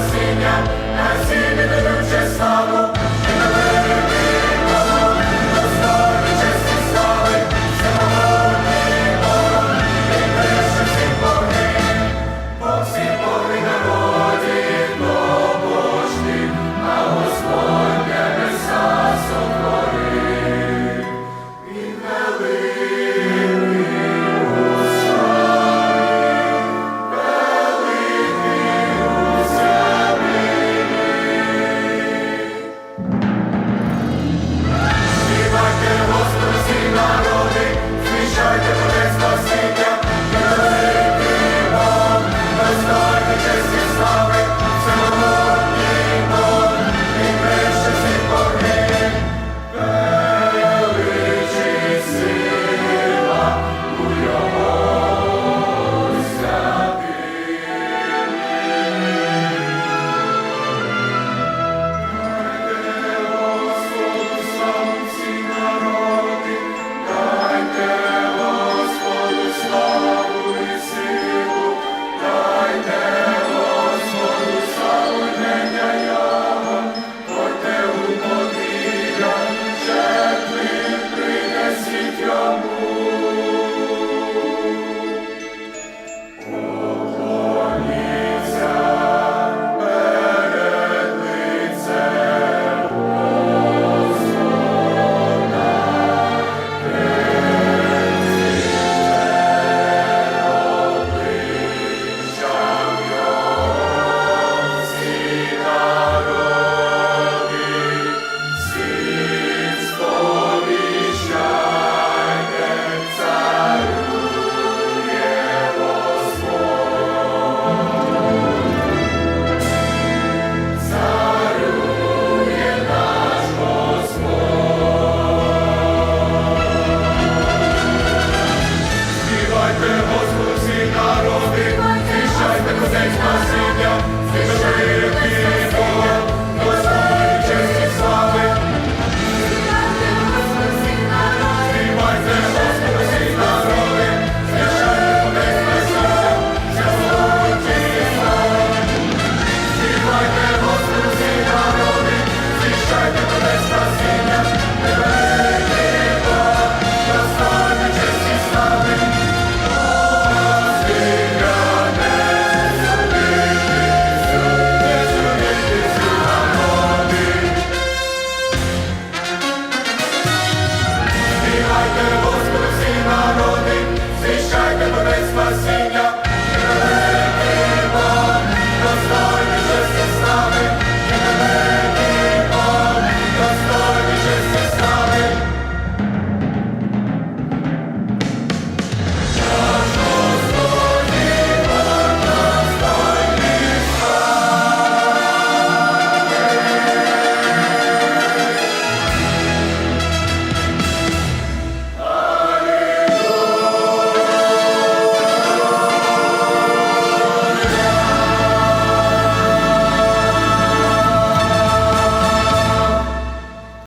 спасіння, а всі відуть числа. Спасіння, ти